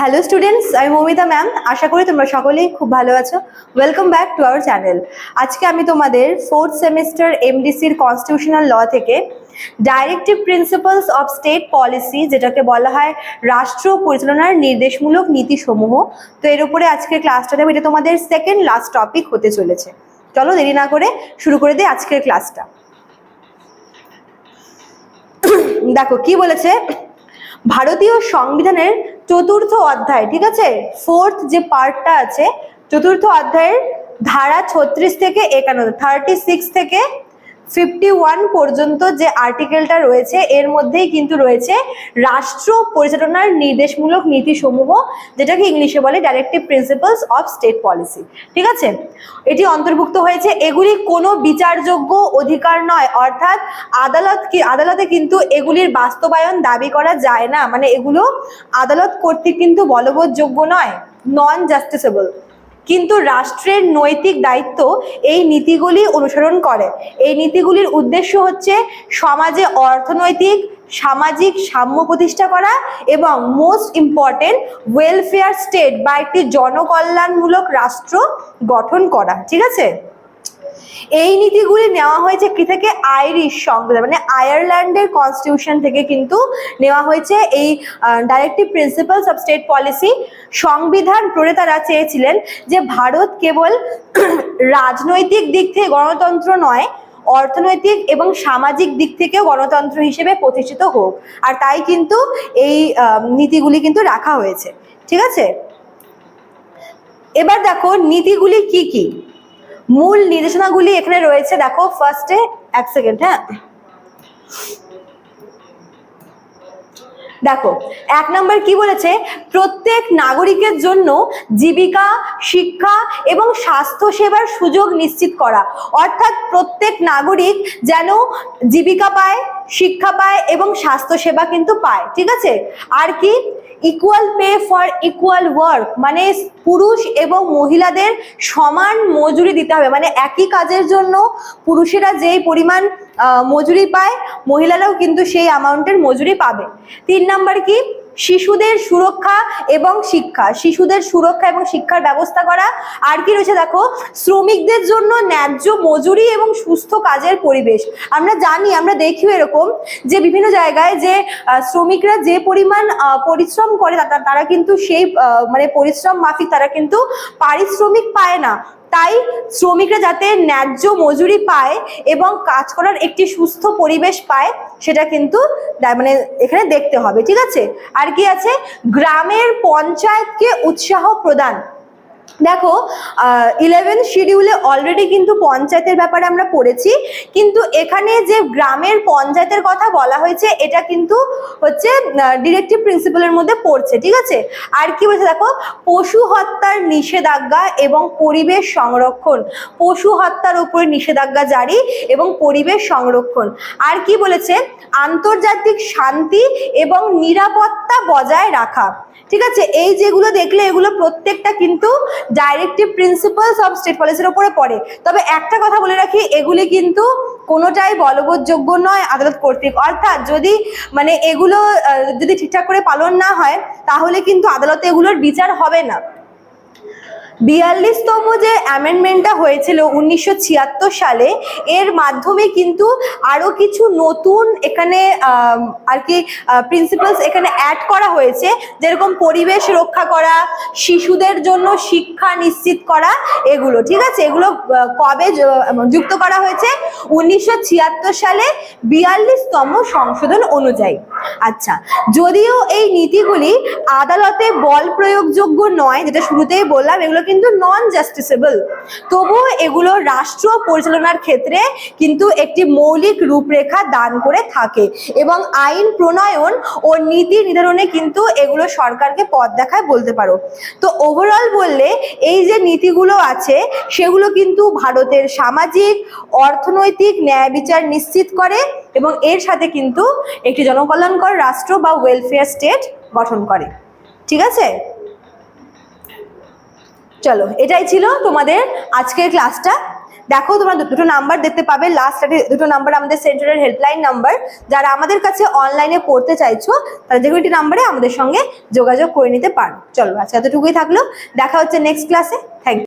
Hello students আমি Moumita ma'am আশা করি তোমরা সকলেই খুব ভালো আছো। Welcome back to our channel আজকে আমি তোমাদের ফোর্থ সেমিস্টার এমডিসির কনস্টিটিউশনাল ল থেকে directive principles of state policy যেটাকে বলা হয় রাষ্ট্র পরিচালনার নির্দেশমূলক নীতিসমূহ। তো এর উপরে আজকের ক্লাসটা দেবো এটা তোমাদের সেকেন্ড লাস্ট টপিক হতে চলেছে। চলো দেরি না করে শুরু করে দিই আজকের ক্লাসটা দেখো, কি বলেছে? ভারতীয় সংবিধানের চতুর্থ অধ্যায়, ঠিক আছে? ফোর্থ যে পার্টটা আছে, চতুর্থ অধ্যায়ের ধারা ছত্রিশ থেকে একান্ন থার্টি সিক্স থেকে ফিফটি ওয়ান পর্যন্ত যে আর্টিকেলটা রয়েছে, এর মধ্যেই কিন্তু রয়েছে রাষ্ট্র পরিচালনার নির্দেশমূলক নীতিসমূহ, যেটাকে ইংলিশে বলে directive principles of state policy ঠিক আছে? এটি অন্তর্ভুক্ত হয়েছে, এগুলি কোনো বিচারযোগ্য অধিকার নয়, অর্থাৎ আদালত কি, আদালতে কিন্তু এগুলির বাস্তবায়ন দাবি করা যায় না। মানে এগুলো আদালত কর্তৃক কিন্তু বলবৎযোগ্য নয় নন জাস্টিসেবল কিন্তু রাষ্ট্রের নৈতিক দায়িত্ব এই নীতিগুলি অনুসরণ করে। এই নীতিগুলির উদ্দেশ্য হচ্ছে সমাজে অর্থনৈতিক, সামাজিক সাম্য প্রতিষ্ঠা করা এবং মোস্ট ইম্পর্টেন্ট ওয়েলফেয়ার স্টেট বা একটি জনকল্যাণমূলক রাষ্ট্র গঠন করা। ঠিক আছে? এই নীতিগুলি নেওয়া হয়েছে কি থেকে? আইরিশ সংবিধান মানে আয়ারল্যান্ডের কনস্টিটিউশন থেকে কিন্তু নেওয়া হয়েছে এই directive principles of state policy সংবিধান প্রণেতারা চেয়েছিলেন যে ভারত কেবল রাজনৈতিক দিক থেকে গণতন্ত্র নয়, অর্থনৈতিক এবং সামাজিক দিক থেকেও গণতন্ত্র হিসেবে প্রতিষ্ঠিত হোক। আর তাই কিন্তু এই নীতিগুলি কিন্তু রাখা হয়েছে। ঠিক আছে? এবার দেখো নীতিগুলি কি কি? মূল নির্দেশনাগুলি এখানে রয়েছে। দেখো ফার্স্টে এক সেকেন্ড হ্যাঁ। দেখো, এক নম্বর কি বলেছে? প্রত্যেক নাগরিকের জন্য জীবিকা, শিক্ষা এবং স্বাস্থ্য সেবার সুযোগ নিশ্চিত করা। অর্থাৎ প্রত্যেক নাগরিক যেন জীবিকা পায়, শিক্ষা পায় এবং স্বাস্থ্য সেবা কিন্তু পায়, ঠিক আছে? আর কি? Equal pay for equal work মানে পুরুষ এবং মহিলাদের সমান মজুরি দিতে হবে। মানে একই কাজের জন্য পুরুষেরা যেই পরিমাণ মজুরি পায়, মহিলারাও কিন্তু সেই অ্যামাউন্টের মজুরি পাবে। তিন নাম্বার কি? শিশুদের সুরক্ষা এবং শিক্ষা। শিশুদের সুরক্ষা এবং শিক্ষার ব্যবস্থা করা। আর কি রয়েছে দেখো? শ্রমিকদের জন্য ন্যায্য মজুরি এবং সুস্থ কাজের পরিবেশ। আমরা জানি, আমরা দেখিও এরকম যে বিভিন্ন জায়গায় যে শ্রমিকরা যে পরিমাণ পরিশ্রম করে তারা কিন্তু সেই মানে পরিশ্রম মাফিক তারা কিন্তু পারিশ্রমিক পায় না। তাই শ্রমিকরা যাতে ন্যায্য মজুরি পায় এবং কাজ করার একটি সুস্থ পরিবেশ পায়, সেটা কিন্তু মানে এখানে দেখতে হবে, ঠিক আছে? আর কি আছে? গ্রামের পঞ্চায়েতকে উৎসাহ প্রদান। দেখো ইলেভেন শিডিউলে অলরেডি কিন্তু পঞ্চায়েতের ব্যাপারে আমরা পড়েছি, কিন্তু এখানে যে গ্রামের পঞ্চায়েতের কথা বলা হয়েছে, এটা কিন্তু হচ্ছে ডিরেক্টিভ প্রিন্সিপালের মধ্যে পড়ছে, ঠিক আছে? আর কি বলছে দেখো, পশু হত্যার নিষেধাজ্ঞা এবং পরিবেশ সংরক্ষণ, পশু হত্যার উপরে নিষেধাজ্ঞা জারি এবং পরিবেশ সংরক্ষণ। আর কি বলেছে? আন্তর্জাতিক শান্তি এবং নিরাপত্তা বজায় রাখা, ঠিক আছে? এই যেগুলো দেখলে এগুলো প্রত্যেকটা কিন্তু ডাইরেক্টিভ প্রিন্সিপালস অফ স্টেট পলিসির ওপরে পড়ে। তবে একটা কথা বলে রাখি, এগুলি কিন্তু কোনোটাই বলবৎযোগ্য নয় আদালত কর্তৃক। অর্থাৎ যদি মানে এগুলো যদি ঠিকঠাক করে পালন না হয়, তাহলে কিন্তু আদালতে এগুলোর বিচার হবে না। বিয়াল্লিশতম যে অ্যামেন্ডমেন্টটা হয়েছিল উনিশশো ছিয়াত্তর সালে, এর মাধ্যমে কিন্তু আরও কিছু নতুন এখানে আর কি প্রিন্সিপালস এখানে অ্যাড করা হয়েছে। যেরকম পরিবেশ রক্ষা করা, শিশুদের জন্য শিক্ষা নিশ্চিত করা, এগুলো, ঠিক আছে? এগুলো কবে যুক্ত করা হয়েছে? উনিশশো ছিয়াত্তর সালে বিয়াল্লিশতম সংশোধন অনুযায়ী। আচ্ছা যদিও এই নীতিগুলি আদালতে বল প্রয়োগযোগ্য নয়, যেটা শুরুতেই বললাম, এগুলো কিন্তু নন জাস্টিসেবল তবুও এগুলো রাষ্ট্র পরিচালনার ক্ষেত্রে কিন্তু একটি মৌলিক রূপরেখা দান করে থাকে এবং আইন প্রণয়ন ও নীতি নির্ধারণে কিন্তু এগুলো সরকারকে পথ দেখায় বলতে পারো। তো ওভারঅল বললে এই যে নীতিগুলো আছে, সেগুলো কিন্তু ভারতের সামাজিক, অর্থনৈতিক ন্যায় বিচার নিশ্চিত করে এবং এর সাথে কিন্তু একটি জনকল্যাণকর রাষ্ট্র বা ওয়েলফেয়ার স্টেট গঠন করে। ঠিক আছে? চলো, এটাই ছিল তোমাদের আজকের ক্লাসটা দেখো, তোমরা দুটো নাম্বার দেখতে পাবে। লাস্ট দুটো নাম্বার আমাদের সেন্টারের হেল্পলাইন নাম্বার যারা আমাদের কাছে অনলাইনে পড়তে চাইছো, তারা যে নাম্বারে আমাদের সঙ্গে যোগাযোগ করে নিতে পারো। চলো, আজকে এতটুকুই থাকল। দেখা হচ্ছে নেক্সট ক্লাসে থ্যাংক